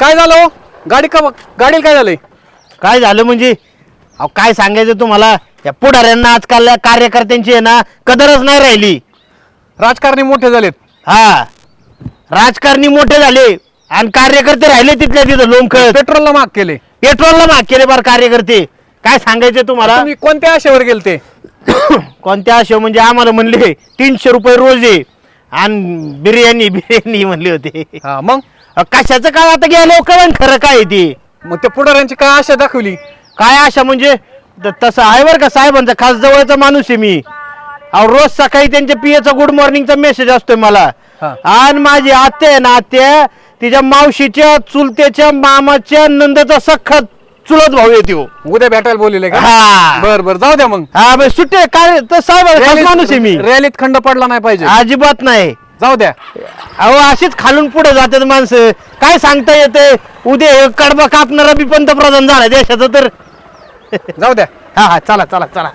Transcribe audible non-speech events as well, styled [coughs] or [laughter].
काय झालं हो? गाडी का गाडीला काय झालंय? काय झालं म्हणजे? अहो काय सांगायचं तुम्हाला? या पुढाऱ्यांना आजकाल कार्यकर्त्यांची आहे ना कदरच नाही राहिली. राजकारणी मोठे झालेत. हा. राजकारणी मोठे झाले आणि कार्यकर्ते राहिले तिथल्या तिथं लोमखत पेट्रोलला माग केले. पेट्रोलला माग केले बरं कार्यकर्ते. काय सांगायचं तुम्हाला? तुम्ही कोणत्या आशेवर गेलते? [coughs] कोणत्या अशा म्हणजे आम्हाला म्हणले तीनशे रुपये रोज आहे. आणि बिर्याणी बिर्याणी म्हणले होते. हा मग? अ, कशाचं काय आता गेलो कळण खरं काय आहे ते? मग त्या पुढाऱ्यांची काय आशा दाखवली? काय आशा म्हणजे त- तसं आहे बरं का साहेबांचा खास जवळचा माणूस आहे मी. अहो रोज सकाळी त्यांच्या पियाचा गुड मॉर्निंगचा मेसेज असतोय मला. हा. आणि माझी आत्या आहे ना आत्या तिच्या मावशीच्या चुलत्याच्या मामाच्या नंदाचा सख्खा चुलत भाऊ येतो उद्या भेटायला बोलले का? हा. बर बर जाऊ द्या मग. हा बे, सुट्टे काय तर साहेब खास माणूस आहे मी. रॅलीत खंड पडला नाही पाहिजे. अजिबात नाही. जाऊ द्या. अहो अशीच खालून पुढे जातात माणसं. काय सांगता येते? उद्या हे कडबा कापणारा बी पंतप्रधान झाला देशाचा तर. जाऊ द्या. हा हा चला चला चला.